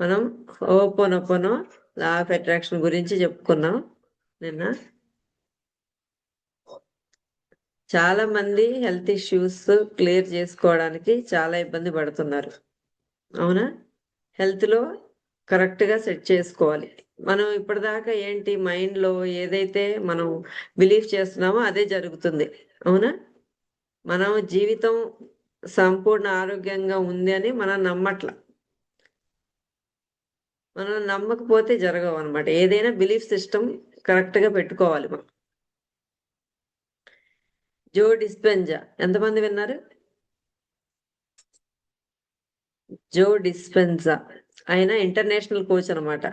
మనం ఓపోనొపోనో law of attraction గురించి చెప్పుకున్నాం నిన్న. చాలా మంది హెల్త్ ఇష్యూస్ క్లియర్ చేసుకోవడానికి చాలా ఇబ్బంది పడుతున్నారు. అవునా? హెల్త్లో కరెక్ట్గా సెట్ చేసుకోవాలి. మనం ఇప్పటిదాకా ఏంటి మైండ్లో ఏదైతే మనం బిలీవ్ చేస్తున్నామో అదే జరుగుతుంది. అవునా? మనం జీవితం సంపూర్ణ ఆరోగ్యంగా ఉంది అని మనం నమ్మట్లా. మనం నమ్మకపోతే జరగవు అనమాట ఏదైనా బిలీఫ్ సిస్టమ్ కరెక్ట్గా పెట్టుకోవాలి మనం. జో డిస్పెంజా. ఎంతమంది విన్నారు? జో డిస్పెన్జా ఆయన ఇంటర్నేషనల్ కోచ్ అనమాట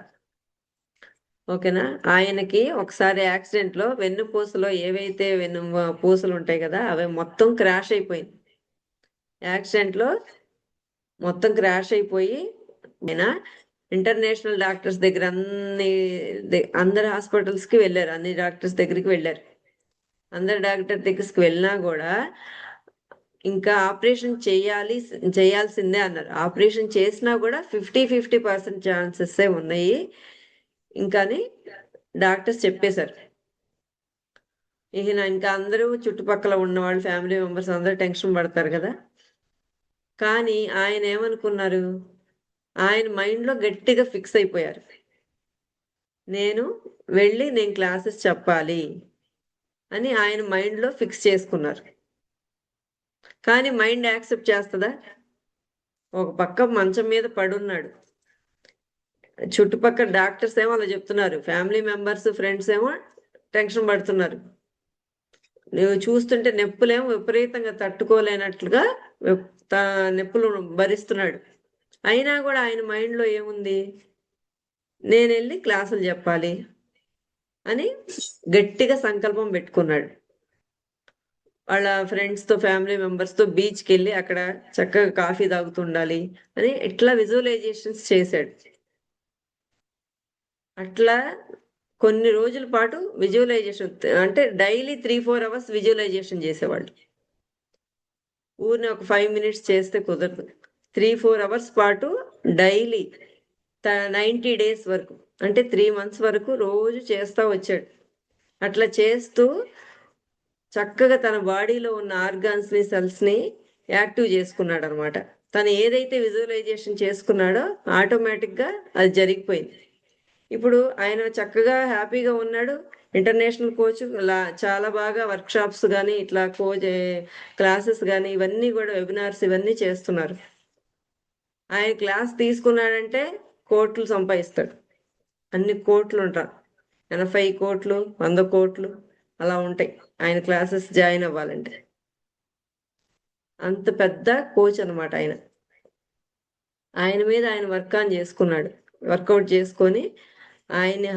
ఓకేనా? ఆయనకి ఒకసారి యాక్సిడెంట్లో వెన్ను పూసలో ఏవైతే వెన్ను పూసలు ఉంటాయి కదా అవి మొత్తం క్రాష్ అయిపోయింది. యాక్సిడెంట్లో మొత్తం క్రాష్ అయిపోయి ఆయన ఇంటర్నేషనల్ డాక్టర్స్ దగ్గర అన్ని అందరు హాస్పిటల్స్కి వెళ్ళారు అన్ని డాక్టర్స్ దగ్గరికి వెళ్ళారు. అందరి డాక్టర్ దగ్గరికి వెళ్ళినా కూడా ఇంకా ఆపరేషన్ చేయాలి చేయాల్సిందే అన్నారు. ఆపరేషన్ చేసినా కూడా ఫిఫ్టీ ఫిఫ్టీ పర్సెంట్ ఛాన్సెస్ ఉన్నాయి. ఇంకాని డాక్టర్స్ చెప్పేశారు. ఈయన ఇంకా అందరూ చుట్టుపక్కల ఉన్నవాళ్ళు ఫ్యామిలీ మెంబర్స్ అందరూ టెన్షన్ పడతారు కదా. కానీ ఆయన ఏమనుకున్నారు? ఆయన మైండ్లో గట్టిగా ఫిక్స్ అయిపోయారు. నేను వెళ్ళి నేను క్లాసెస్ చెప్పాలి అని ఆయన మైండ్లో ఫిక్స్ చేసుకున్నారు. కానీ మైండ్ యాక్సెప్ట్ చేస్తుందా? ఒక పక్క మంచం మీద పడున్నాడు. చుట్టుపక్కల డాక్టర్స్ ఏమో అలా చెప్తున్నారు. ఫ్యామిలీ మెంబర్స్ ఫ్రెండ్స్ ఏమో టెన్షన్ పడుతున్నారు. నువ్వు చూస్తుంటే నొప్పులేమో విపరీతంగా తట్టుకోలేనట్లుగా నొప్పులు భరిస్తున్నాడు. అయినా కూడా ఆయన మైండ్లో ఏముంది? నేను వెళ్ళి క్లాసులు చెప్పాలి అని గట్టిగా సంకల్పం పెట్టుకున్నాడు. వాళ్ళ ఫ్రెండ్స్తో ఫ్యామిలీ మెంబర్స్తో బీచ్కి వెళ్ళి అక్కడ చక్కగా కాఫీ తాగుతుండాలి అని ఇట్లా విజువలైజేషన్స్ చేశాడు. అట్లా కొన్ని రోజుల పాటు విజువలైజేషన్ అంటే daily three four hours visualisation చేసేవాళ్ళు. ఊరిని ఒక ఫైవ్ మినిట్స్ చేస్తే కుదరదు. త్రీ ఫోర్ అవర్స్ పాటు డైలీ నైంటీ డేస్ వరకు అంటే త్రీ మంత్స్ వరకు రోజు చేస్తూ వచ్చాడు. అట్లా చేస్తూ చక్కగా తన బాడీలో ఉన్న ఆర్గాన్స్ని సెల్స్ని యాక్టివ్ చేసుకున్నాడు అనమాట తను ఏదైతే విజువలైజేషన్ చేసుకున్నాడో ఆటోమేటిక్గా అది జరిగిపోయింది. ఇప్పుడు ఆయన చక్కగా హ్యాపీగా ఉన్నాడు. ఇంటర్నేషనల్ కోచ్ చాలా బాగా వర్క్షాప్స్ కానీ ఇట్లా కోచ్ క్లాసెస్ కానీ ఇవన్నీ కూడా వెబినార్స్ ఇవన్నీ చేస్తున్నారు. ఆయన క్లాస్ తీసుకున్నాడంటే కోట్లు సంపాదిస్తాడు. అన్ని కోట్లు ఉంటారు ఎనభై కోట్లు వంద కోట్లు అలా ఉంటాయి. ఆయన క్లాసెస్ జాయిన్ అవ్వాలంటే. అంత పెద్ద కోచ్ అనమాట ఆయన. ఆయన మీద ఆయన వర్క్ ఆన్ చేసుకున్నాడు. వర్కౌట్ చేసుకొని ఆయన్ని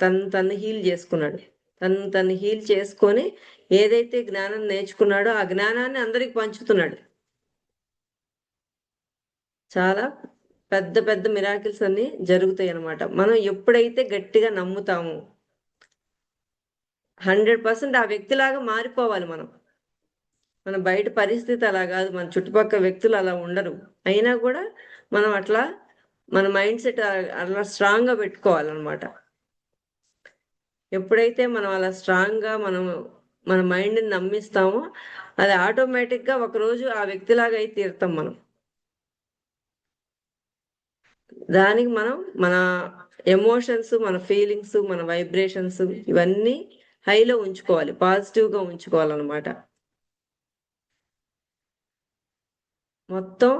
తను తను హీల్ చేసుకున్నాడు. తను తను హీల్ చేసుకొని ఏదైతే జ్ఞానం నేర్చుకున్నాడో ఆ జ్ఞానాన్ని అందరికి పంచుతున్నాడు. చాలా పెద్ద పెద్ద మిరాకిల్స్ అన్ని జరుగుతాయి అనమాట మనం ఎప్పుడైతే గట్టిగా నమ్ముతాము హండ్రెడ్ పర్సెంట్ ఆ వ్యక్తిలాగా మారిపోవాలి మనం. మన బయట పరిస్థితి అలా కాదు మన చుట్టుపక్కల వ్యక్తులు అలా ఉండరు. అయినా కూడా మనం అట్లా మన మైండ్ సెట్ అలా స్ట్రాంగ్గా పెట్టుకోవాలన్నమాట. ఎప్పుడైతే మనం అలా స్ట్రాంగ్గా మనం మన మైండ్ని నమ్మిస్తామో అది ఆటోమేటిక్గా ఒకరోజు ఆ వ్యక్తిలాగా అయితే తీరుతాం మనం. దానికి మనం మన ఎమోషన్స్ మన ఫీలింగ్స్ మన వైబ్రేషన్స్ ఇవన్నీ హైలో ఉంచుకోవాలి పాజిటివ్గా ఉంచుకోవాలన్నమాట. మొత్తం